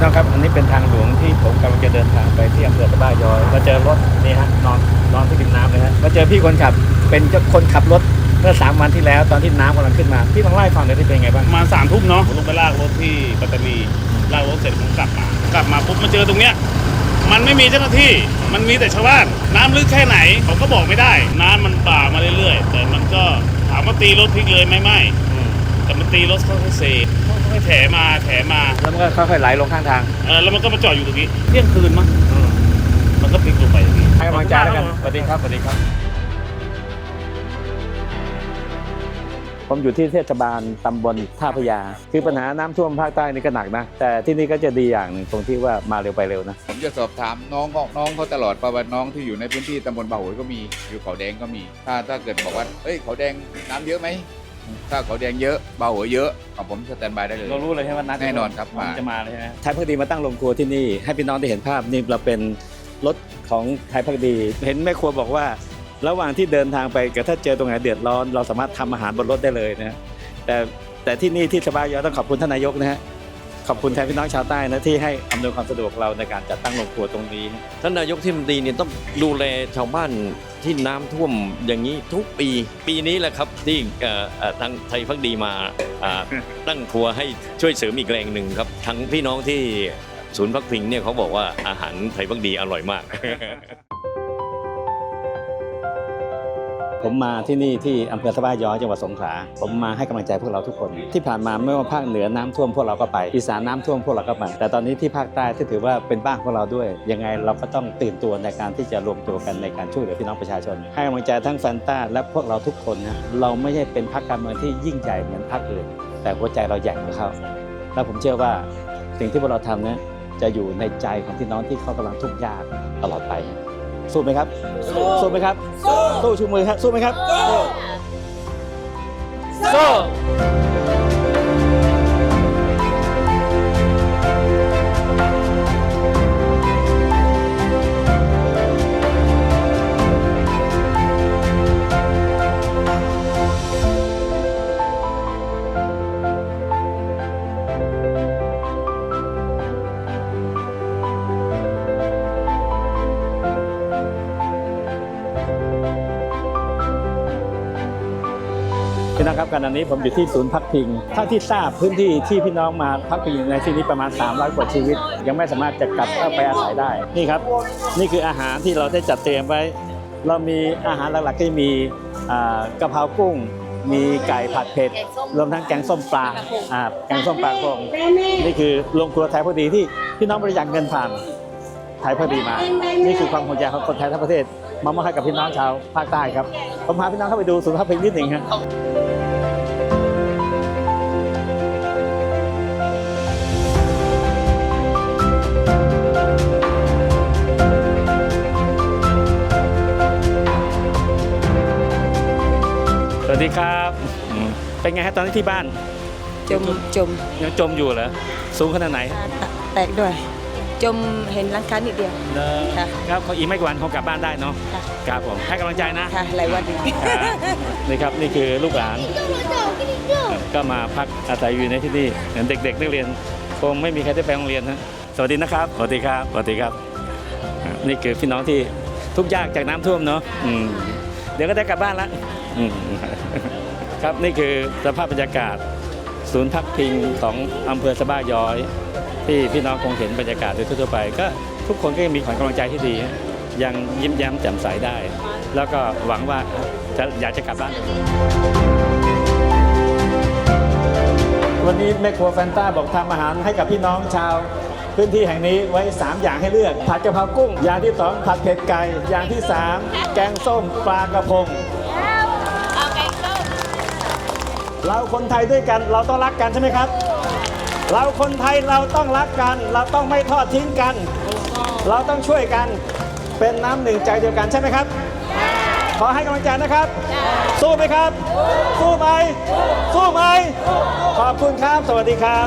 พี่น้องครับอันนี้เป็นทางหลวงที่ผมกำลังจะเดินทางไปที่อำเภอตะบ้ายอยมาเจอรถนี่ฮะนอนนอนที่ริมน้ำเลยฮะมาเจอพี่คนขับ เป็นเจ้าคนขับรถเมื่อสามวันที่แล้วตอนที่น้ำกำลังขึ้นมาพี่ลองไล่าให้ฟังหน่อยที่เป็นไงบ้างประมาณสามทุ่มเนาะผมลงไปลากรถที่ปัตตานีลากรถเสร็จผมกลับมากลับมาปุ๊บมาเจอตรงเนี้ยมันไม่มีเจ้าหน้าที่ มันมีแต่ชาวบ้าน น้ำลึกแค่ไหนผมก็บอกไม่ได้ น้ำมันบ่ามาเรื่อยๆ แต่มันก็ถามว่าตีรถพลิกเลยไหมไม่แต่มันตีรถเขาค่อยๆเซค่อยๆแถมาแถมาแล้วมันก็ค่อยๆไหลลงข้างทางเออแล้วมันก็มาจอดอยู่ตรงนี้เที่ยงคืนมั้งมันก็พลิกลงไปตรงนี้ให้กำลังใจแล้วกันสวัสดีครับสวัสดีครับ ผมอยู่ที่เทศบาลตำบลท่าพระยา คือปัญหาน้ำท่วมภาคใต้นี่ก็หนักนะ แต่ที่นี่ก็จะดีอย่างหนึ่งตรงที่ว่ามาเร็วไปเร็วนะ ผมจะสอบถามน้องเขาน้องเขาตลอดประวัติน้องที่อยู่ในพื้นที่ตำบลบ่าวโหยก็มี อยู่เขาแดงก็มี ถ้าถ้าเกิดบอกว่าเอ้ยเขาแดงน้ำเยอะไหม ถ้าเขาแดงเยอะบ่าวโหยเยอะของผมสแตนบายได้เลย เรารู้เลยใช่ไหมนัดแน่นอนครับมา จะมาเลยใช่ไหมไทยพักดีมาตั้งโรงครัวที่นี่ ให้พี่น้องได้เห็นภาพนี่เราเป็นรถของไทยพักดี เห็นแม่ครัวบอกว่า ระหว่างที่เดินทางไปก็ถ้าเจอตรงไหนเดือดร้อน เราสามารถทำอาหารบนรถได้เลยนะฮะแต่แต่ที่นี่ที่สบายยอต้องขอบคุณท่านนายกนะฮะ ขอบคุณแทนพี่น้องชาวใต้นะที่ให้อำนวยความสะดวกเราในการจัดตั้งโรงครัวตรงนี้ ท่านนายกที่มนตรีเนี่ยต้องดูแลชาวบ้านที่น้ำท่วมอย่างนี้ทุกปี ปีนี้แหละครับที่ทางไทยพักดีมาอ่าตั้งครัวให้ช่วยเสริมอีกแรงหนึ่งครับ ทั้งพี่น้องที่ศูนย์พักพิงเนี่ยเขาบอกว่าอาหารไทยพักดีอร่อยมาก ผมมาที่นี่ที่อำเภอสะบ้าย้อยจังหวัดสงขลาผมมาให้กำลังใจพวกเราทุกคน ที่ผ่านมาไม่ว่าภาคเหนือน้ำท่วมพวกเราก็ไปอีสานน้ำท่วมพวกเราก็ไปแต่ตอนนี้ที่ภาคใต้ที่ถือว่าเป็นบ้านของเราด้วย ยังไงเราก็ต้องตื่นตัวในการที่จะรวมตัวกันในการช่วยเหลือพี่น้องประชาชน ให้กำลังใจทั้งแฟนต้าและพวกเราทุกคนนะเราไม่ใช่เป็นพรรคการเมืองที่ยิ่งใหญ่เหมือนพรรคอื่น แต่หัวใจเราใหญ่กว่าเขาและผมเชื่อว่าสิ่งที่พวกเราทำนะจะอยู่ในใจของพี่น้องที่เขากำลังทุกข์ยากตลอดไป สู้ไหมครับ สู้ไหมครับ สู้ชูมือครับ สู้ไหมครับ สู้ พี่น้องครับขณะนี้ผมอยู่ที่ศูนย์พักพิงเท่าที่ทราบพื้นที่ที่พี่น้องมาพักพิงในที่นี้ประมาณ 300 กว่าชีวิต ยังไม่สามารถจะกลับเข้าไปอาศัยได้นี่ครับ นี่คืออาหารที่เราได้จัดเตรียมไว้ เรามีอาหารหลักๆก็จะมีกะเพรากุ้ง มีไก่ผัดเผ็ดรวมทั้งแกงส้มปลาแกงส้มปลากระพงนี่คือโรงครัวไทยพอดีที่พี่น้องบริจาคเงินผ่านไทยพอดีมา นี่คือความห่วงใยของคนไทยทั้งประเทศ มามอบให้กับพี่น้องชาวภาคใต้ครับ ผมพาพี่น้องเข้าไปดูศูนย์พักพิงนิดหนึ่งครับ วัสดีครับอืมเป็นไงฮะตอนนี้ที่บ้านจมจมยังจมอยู่เหรอสูงขนาดไหนแตกด้วย จมเห็นหลังคานิดเดียวค่ะ ครับเขาอีกไม่กี่วันคงกลับบ้านได้เนาะค่ะครับผมให้กำลังใจนะ ค่ะหลายวันอยู่ ครับนี่ครับ นี่คือลูกหลานก็มาพักอาศัยอยู่ในที่นี่เหมือนเด็ก ๆ นักเรียนคงไม่มีใครได้ไปโรงเรียนนะสวัสดีนะครับสวัสดีครับสวัสดีครับอ่านี่คือพี่น้องที่ทุกข์ยากจากน้ำท่วมเนาะอืมเดี๋ยวก็ได้กลับบ้านละ อืมครับนี่คือสภาพบรรยากาศ ศูนย์พักพิงของอำเภอสะบ้าย้อย ที่พี่น้องคงเห็นบรรยากาศโดยทั่วไป ก็ทุกคนก็ยังมีขวัญกำลังใจที่ดี ยังยิ้มแย้มแจ่มใสได้ แล้วก็หวังว่าจะอยากจะกลับบ้านวันนี้แม่ครัวแฟนต้าบอกทำอาหารให้กับพี่น้องชาว พื้นที่แห่งนี้ไว้ 3 อย่างให้เลือก ผัดกะเพรากุ้ง อย่างที่ 2 ผัดเผ็ดไก่ อย่างที่ 3 แกงส้มปลากระพง เราคนไทยด้วยกันเราต้องรักกันใช่ไหมครับ เราคนไทยเราต้องรักกัน เราต้องไม่ทอดทิ้งกัน เราต้องช่วยกันเป็นน้ำหนึ่งใจเดียวกันใช่ไหมครับ ขอให้กำลังใจนะครับ สู้ไหมครับ สู้ไหมสู้ไหมขอบคุณครับ สวัสดีครับ